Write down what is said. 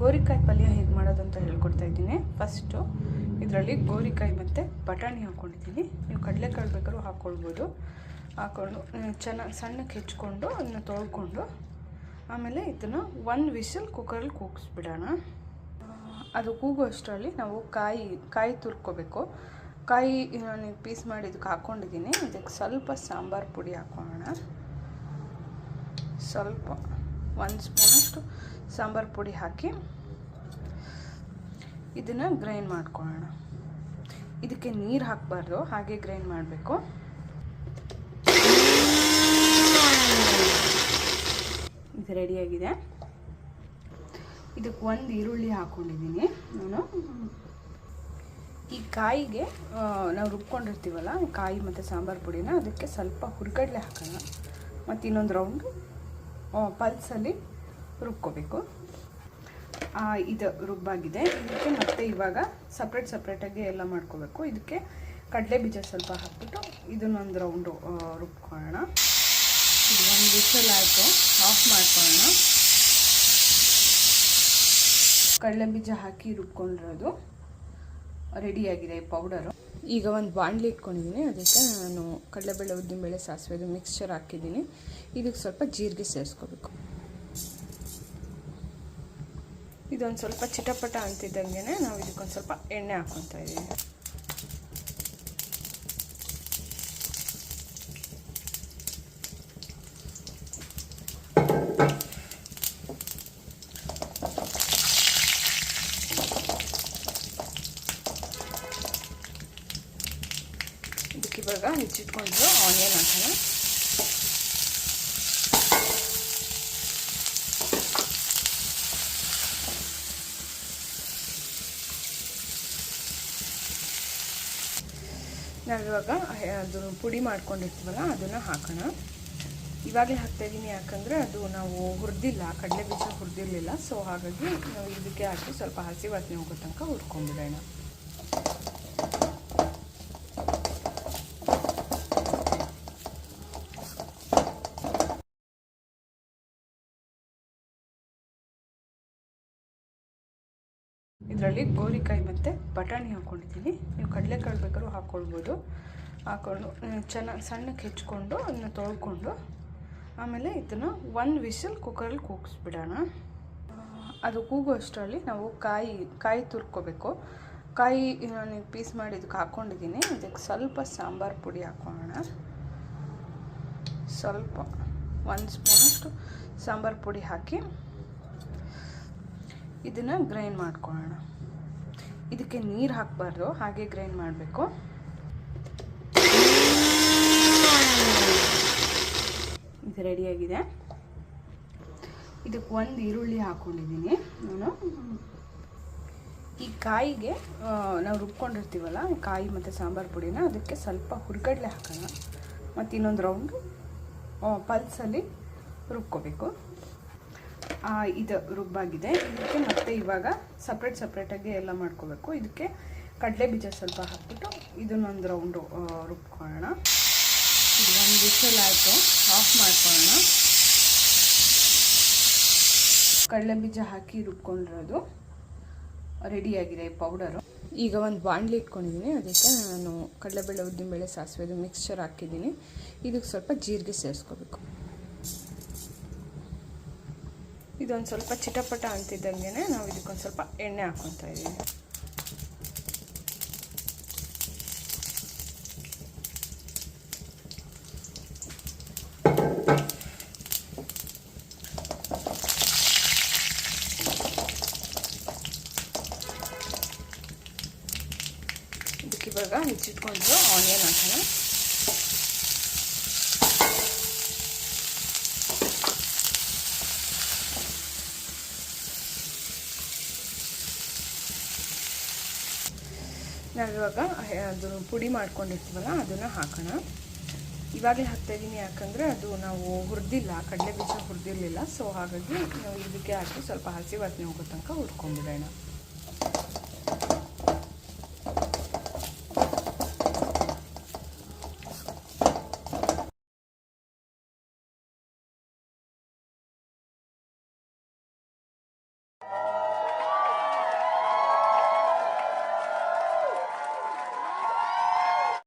ಗೋರಿಕಾಯಿ ಪಲ್ಯ ಹೇಗೆ ಮಾಡೋದು ಅಂತ ಹೇಳ್ಕೊಡ್ತಾ ಇದ್ದೀನಿ. ಫಸ್ಟು ಇದರಲ್ಲಿ ಗೋರಿಕಾಯಿ ಮತ್ತು ಬಟಾಣಿ ಹಾಕ್ಕೊಂಡಿದ್ದೀನಿ ನೀವು ಕಡಲೆಕಾಳು ಬೇಕಾದ್ರೂ ಹಾಕ್ಕೊಳ್ಬೋದು ಹಾಕ್ಕೊಂಡು ಚೆನ್ನಾಗಿ ಸಣ್ಣಕ್ಕೆ ಹೆಚ್ಕೊಂಡು ಅದನ್ನ ತೊಳ್ಕೊಂಡು, ಆಮೇಲೆ ಇದನ್ನು ಒಂದು ವಿಷಲ್ ಕುಕ್ಕರಲ್ಲಿ ಕೂಗಿಸ್ಬಿಡೋಣ. ಅದು ಕೂಗೋ ಅಷ್ಟರಲ್ಲಿ ನಾವು ಕಾಯಿ ಕಾಯಿ ತುರ್ಕೋಬೇಕು. ಕಾಯಿ ನಾನು ಪೀಸ್ ಮಾಡಿ ಇದಕ್ಕೆ ಹಾಕ್ಕೊಂಡಿದ್ದೀನಿ ಇದಕ್ಕೆ ಸ್ವಲ್ಪ ಸಾಂಬಾರು ಪುಡಿ ಹಾಕೋಣ ಸ್ವಲ್ಪ. ಒಂದು ಸ್ಪೂನಷ್ಟು ಸಾಂಬಾರು ಪುಡಿ ಹಾಕಿ ಇದನ್ನು ಗ್ರೈಂಡ್ ಮಾಡ್ಕೊಳ್ಳೋಣ. ಇದಕ್ಕೆ ನೀರು ಹಾಕಬಾರ್ದು, ಹಾಗೆ ಗ್ರೈಂಡ್ ಮಾಡಬೇಕು. ಇದು ರೆಡಿಯಾಗಿದೆ. ಇದಕ್ಕೆ ಒಂದು ಈರುಳ್ಳಿ ಹಾಕ್ಕೊಂಡಿದ್ದೀನಿ ನಾನು. ಈ ಕಾಯಿಗೆ ನಾವು ರುಬ್ಕೊಂಡಿರ್ತೀವಲ್ಲ, ಕಾಯಿ ಮತ್ತು ಸಾಂಬಾರು ಪುಡಿನ, ಅದಕ್ಕೆ ಸ್ವಲ್ಪ ಹುರ್ಗಡ್ಲೆ ಹಾಕೋಣ. ಮತ್ತು ಇನ್ನೊಂದು ರೌಂಡು ಪಲ್ಸಲ್ಲಿ ರುಬ್ಕೋಬೇಕು. ಇದು ರುಬ್ಬಾಗಿದೆ. ಇದಕ್ಕೆ ಮತ್ತೆ ಇವಾಗ ಸಪ್ರೇಟ್ ಸಪ್ರೇಟಾಗಿ ಎಲ್ಲ ಮಾಡ್ಕೋಬೇಕು. ಇದಕ್ಕೆ ಕಡಲೆ ಬೀಜ ಸ್ವಲ್ಪ ಹಾಕ್ಬಿಟ್ಟು ಇದನ್ನೊಂದು ರೌಂಡು ರುಬ್ಕೊಳ್ಳೋಣ. ಇದು ಒಂದು ವಿಷಲ್ ಆಯಿತು. ಆಫ್ ಮಾಡ್ಕೊಳ್ಳೋಣ. ಕಡಲೆ ಬೀಜ ಹಾಕಿ ರುಬ್ಕೊಂಡಿರೋದು. ರೆಡಿಯಾಗಿದೆ ಪೌಡರು ಈಗ ಒಂದು ಬಾಣಲಿ ಇಟ್ಕೊಂಡಿದ್ದೀನಿ. ಅದಕ್ಕೆ ನಾನು ಕಡಲೆಬೇಳೆ, ಉದ್ದಿನಬೇಳೆ ಸಾಸಿವೆದು ಮಿಕ್ಸ್ಚರ್ ಹಾಕಿದ್ದೀನಿ. ಇದಕ್ಕೆ ಸ್ವಲ್ಪ ಜೀರಿಗೆ ಸೇರಿಸ್ಕೋಬೇಕು. ಇದೊಂದು ಸ್ವಲ್ಪ ಚಿಟಪಟ ಅಂತಿದ್ದಂಗೆ ನಾವು ಇದಕ್ಕೊಂದು ಸ್ವಲ್ಪ ಎಣ್ಣೆ ಹಾಕ್ಕೊತಾ ಇದ್ದೀವಿ ಇದಕ್ಕೆ ಇವಾಗ ಮುಚ್ಚಿಟ್ಕೊಂಡು ಆನಿಯನ್ ಹಾಕೋಣ ನಾವಿವಾಗ ಅದು ಪುಡಿ ಮಾಡ್ಕೊಂಡಿರ್ತೀವಲ್ಲ ಅದನ್ನು ಹಾಕೋಣ. ಇವಾಗಲೇ ಹಾಕ್ತಾ ಇದ್ದೀನಿ ಯಾಕಂದರೆ ಅದು ನಾವು ಹುರಿದಿಲ್ಲ, ಕಡಲೆ ಬೀಜ ಹುರಿದಿರಲಿಲ್ಲ. ಸೊ ಹಾಗಾಗಿ ನಾವು ಇದಕ್ಕೆ ಹಾಕಿ ಸ್ವಲ್ಪ ಹಸಿ ವಾಸನೆ ಹೋಗೋ ತನಕ ಹುರ್ಕೊಂಡ್ಬಿಡೋಣ ಇದರಲ್ಲಿ ಗೋರಿಕಾಯಿ ಮತ್ತು ಬಟಾಣಿ ಹಾಕ್ಕೊಂಡಿದ್ದೀನಿ ನೀವು ಕಡಲೆಕಾಳು ಬೇಕಾದ್ರೂ ಹಾಕ್ಕೊಳ್ಬೋದು ಹಾಕ್ಕೊಂಡು ಚೆನ್ನಾಗಿ ಸಣ್ಣಕ್ಕೆ ಹೆಚ್ಕೊಂಡು ಅದನ್ನ ತೊಳ್ಕೊಂಡು ಆಮೇಲೆ ಇದನ್ನು ಒಂದು ವಿಷಲ್ ಕುಕ್ಕರಲ್ಲಿ ಕೂಗಿಸ್ಬಿಡೋಣ. ಅದು ಕೂಗೋ ಅಷ್ಟರಲ್ಲಿ ನಾವು ಕಾಯಿ ಕಾಯಿ ತುರ್ಕೋಬೇಕು. ಕಾಯಿ ನಾನು ಪೀಸ್ ಮಾಡಿ ಇದಕ್ಕೆ ಹಾಕ್ಕೊಂಡಿದ್ದೀನಿ ಇದಕ್ಕೆ ಸ್ವಲ್ಪ ಸಾಂಬಾರು ಪುಡಿ ಹಾಕೋಣ. ಸ್ವಲ್ಪ, ಒಂದು ಸ್ಪೂನಷ್ಟು ಸಾಂಬಾರು ಪುಡಿ ಹಾಕಿ ಇದನ್ನು ಗ್ರೈಂಡ್ ಮಾಡ್ಕೊಳ್ಳೋಣ. ಇದಕ್ಕೆ ನೀರು ಹಾಕಬಾರ್ದು, ಹಾಗೆ ಗ್ರೈಂಡ್ ಮಾಡಬೇಕು. ಇದು ರೆಡಿಯಾಗಿದೆ ಇದಕ್ಕೆ ಒಂದು ಈರುಳ್ಳಿ ಹಾಕ್ಕೊಂಡಿದ್ದೀನಿ ನಾನು. ಈ ಕಾಯಿಗೆ ನಾವು ರುಬ್ಕೊಂಡಿರ್ತೀವಲ್ಲ ಕಾಯಿ ಮತ್ತು ಸಾಂಬಾರು ಪುಡಿನ, ಅದಕ್ಕೆ ಸ್ವಲ್ಪ ಹುರ್ಗಡ್ಲೆ ಹಾಕೋಣ. ಮತ್ತು ಇನ್ನೊಂದು ರೌಂಡು ಪಲ್ಸಲ್ಲಿ ರುಬ್ಕೋಬೇಕು. ಇದು ರುಬ್ಬಾಗಿದೆ. ಇದಕ್ಕೆ ಮತ್ತೆ ಇವಾಗ ಸಪ್ರೇಟ್ ಸಪ್ರೇಟಾಗಿ ಎಲ್ಲ ಮಾಡ್ಕೋಬೇಕು. ಇದಕ್ಕೆ ಕಡಲೆ ಬೀಜ ಸ್ವಲ್ಪ ಹಾಕ್ಬಿಟ್ಟು ಇದನ್ನೊಂದು ರೌಂಡು ರುಬ್ಕೊಳ್ಳೋಣ. ಇದು ಒಂದು ವಿಷಲ್ ಆಯಿತು. ಆಫ್ ಮಾಡ್ಕೊಳ್ಳೋಣ. ಕಡಲೆ ಬೀಜ ಹಾಕಿ ರುಬ್ಕೊಂಡಿರೋದು. ರೆಡಿಯಾಗಿದೆ ಪೌಡರು ಈಗ ಒಂದು ಬಾಣಲಿ ಇಟ್ಕೊಂಡಿದ್ದೀನಿ. ಅದಕ್ಕೆ ನಾನು ಕಡಲೆಬೇಳೆ, ಉದ್ದಿನಬೇಳೆ ಸಾಸಿವೆದು ಮಿಕ್ಸ್ಚರ್ ಹಾಕಿದ್ದೀನಿ. ಇದಕ್ಕೆ ಸ್ವಲ್ಪ ಜೀರಿಗೆ ಸೇರಿಸ್ಕೋಬೇಕು. ಇದೊಂದು ಸ್ವಲ್ಪ ಚಿಟಪಟ ಅಂತಿದ್ದಂಗೆ ನಾವು ಇದಕ್ಕೊಂದು ಸ್ವಲ್ಪ ಎಣ್ಣೆ ಹಾಕ್ಕೊತಾ ಇದ್ದೀವಿ. ಇದಕ್ಕೆ ಇವಾಗ ಹೆಚ್ಚಿಟ್ಕೊಂಡು ಆನಿಯನ್ ಹಾಕೋಣ. ನಾವಿವಾಗ ಅದು ಪುಡಿ ಮಾಡ್ಕೊಂಡಿರ್ತೀವಲ್ಲ, ಅದನ್ನು ಹಾಕೋಣ. ಇವಾಗಲೇ ಹಾಕ್ತಾ ಇದ್ದೀನಿ ಯಾಕಂದರೆ ಅದು ನಾವು ಹುರಿದಿಲ್ಲ, ಕಡಲೆ ಬೀಜ ಹುರಿದಿರಲಿಲ್ಲ. ಸೊ ಹಾಗಾಗಿ ನಾವು ಇದಕ್ಕೆ ಹಾಕಿ ಸ್ವಲ್ಪ ಹಸಿ ವಾಸನೆ ಹೋಗೋ ತನಕ ಹುರ್ಕೊಂಡ್ಬಿಡೋಣ.